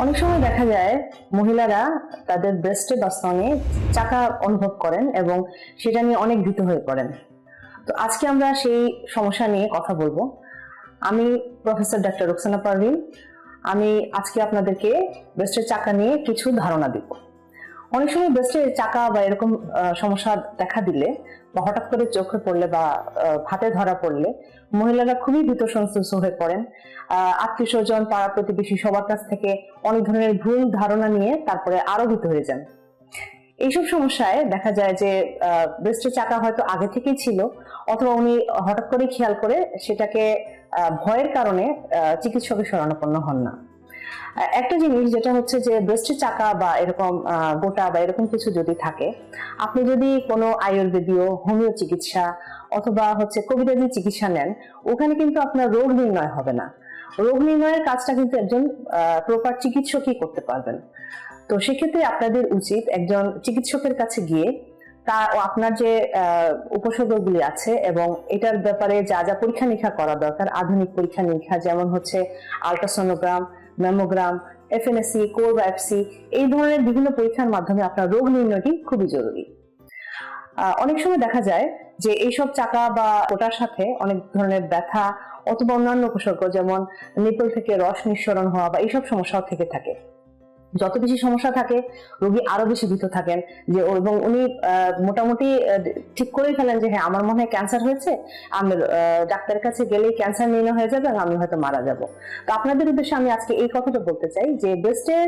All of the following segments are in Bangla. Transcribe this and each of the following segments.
অনেক সময় দেখা যায় মহিলারা তাদের ব্রেস্টে বা স্তনে চাকা অনুভব করেন এবং সেটা নিয়ে অনেক ভীত হয়ে পড়েন। তো আজকে আমরা সেই সমস্যা নিয়ে কথা বলব। আমি প্রফেসর ডাক্তার রোকসানা পারভিন। আমি আজকে আপনাদেরকে ব্রেস্টের চাকা নিয়ে কিছু ধারণা দিব। অনেক সময় ব্রেস্টের চাকা বা এরকম সমস্যা দেখা দিলে বা হঠাৎ করে চোখে পড়লে বা হাতে ধরা পড়লে মহিলারা খুবই ভীত সংশ্লিষ্ট হয়ে পড়েন। আত্মীয় স্বজন পাড়া প্রতিবেশী সবার কাছ থেকে অনেক ধরনের ভুল ধারণা নিয়ে তারপরে আরও ভীত হয়ে যান। এইসব সমস্যায় দেখা যায় যে ব্রেস্টের চাকা হয়তো আগে থেকেই ছিল, অথবা উনি হঠাৎ করে খেয়াল করে সেটাকে ভয়ের কারণে চিকিৎসকের শরণাপন্ন হন না। একটা জিনিস যেটা হচ্ছে যে ব্রেস্টের চাকা বা এরকম গোটা বা এরকম কিছু যদি থাকে, আপনি যদি কোনো আয়ুর্বেদীয় হোমিও চিকিৎসা অথবা হচ্ছে কবিরাজি চিকিৎসা নেন, ওখানে কিন্তু আপনার রোগ নির্ণয় হবে না। রোগ নির্ণয়ের কাজটা কিন্তু একজন প্রপার চিকিৎসকই করতে পারবেন। তো সেক্ষেত্রে আপনাদের উচিত একজন চিকিৎসকের কাছে গিয়ে তা আপনার যে উপসর্গগুলি আছে এবং এটার ব্যাপারে যা যা পরীক্ষা নিরীক্ষা করা দরকার, আধুনিক পরীক্ষা নিরীক্ষা যেমন হচ্ছে আলট্রাসোনোগ্রাম ম্যামোগ্রাম এফএনএসি কোর এই ধরনের বিভিন্ন পরীক্ষার মাধ্যমে আপনার রোগ নির্ণয়টি খুবই জরুরি। অনেক সময় দেখা যায় যে এইসব চাকা বা ওটার সাথে অনেক ধরনের ব্যথা অথবা অন্যান্য উপসর্গ যেমন নিপল থেকে রস নিঃসরণ হওয়া বা এইসব সমস্যাও থেকে থাকে। যত বেশি সমস্যা থাকে, রোগী আরও বেশি ভীত থাকেন। যে এবং উনি মোটামুটি ঠিক করেই ফেলেন যে হ্যাঁ আমার মনে হয় ক্যান্সার হয়েছে, আমি ডাক্তারের কাছে গেলেই ক্যান্সার নির্ণয় হয়ে যাবে আমি হয়তো মারা যাব। তো আপনাদের উদ্দেশ্যে আমি আজকে এই কথাটা বলতে চাই যে ব্রেস্টের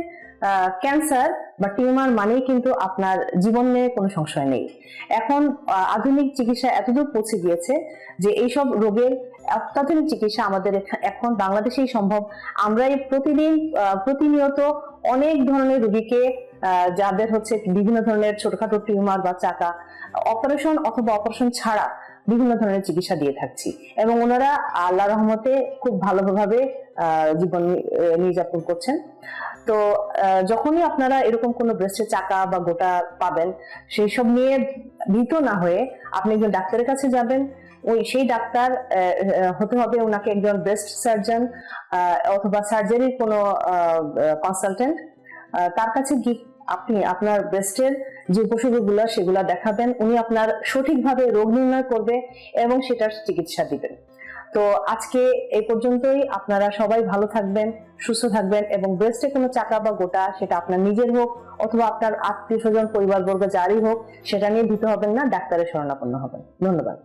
ক্যান্সার বা টিউমার মানেই কিন্তু আপনার জীবন নিয়ে কোনো সংশয় নেই। এখন আধুনিক চিকিৎসা এতদূর পৌঁছে গিয়েছে যে, এইসব রোগের অত্যাধুনিক চিকিৎসা আমাদের এখন বাংলাদেশেই সম্ভব। আমরাই প্রতিদিন প্রতিনিয়ত অনেক ধরনের রোগীকে যাদের হচ্ছে বিভিন্ন ধরনের ছোটখাটো টিউমার বা চাকা, অপারেশন অথবা অপারেশন ছাড়া বিভিন্ন ধরনের চিকিৎসা দিয়ে থাকছি। এবং ওনারা আল্লাহ রহমতে খুব ভালোভাবে জীবন নির্যাপন করছেন। তো যখনই আপনারা এরকম কোনো ব্রেস্টের চাকা বা গোটা পাবেন, সেই সব নিয়ে ভীত না হয়ে আপনি একজন ডাক্তারের কাছে যাবেন ওই সেই ডাক্তার হতে হবে ওনাকে একজন ব্রেস্ট সার্জন অথবা সার্জারির কোনো কনসালটেন্ট তার কাছে গিয়ে আপনি আপনার ব্রেস্টের যে উপসর্গগুলো, সেগুলো দেখাবেন। উনি আপনার সঠিকভাবে রোগ নির্ণয় করবে এবং সেটার চিকিৎসা দিবেন। তো আজকে এই পর্যন্তই। আপনারা সবাই ভালো থাকবেন, সুস্থ থাকবেন এবং ব্রেস্টে কোনো চাকা বা গোটা সেটা আপনার নিজের হোক অথবা আপনার আত্মীয় স্বজন, পরিবারবর্গ যারই হোক, সেটা নিয়ে ভীত হবেন না, ডাক্তারের শরণাপন্ন হবেন। ধন্যবাদ।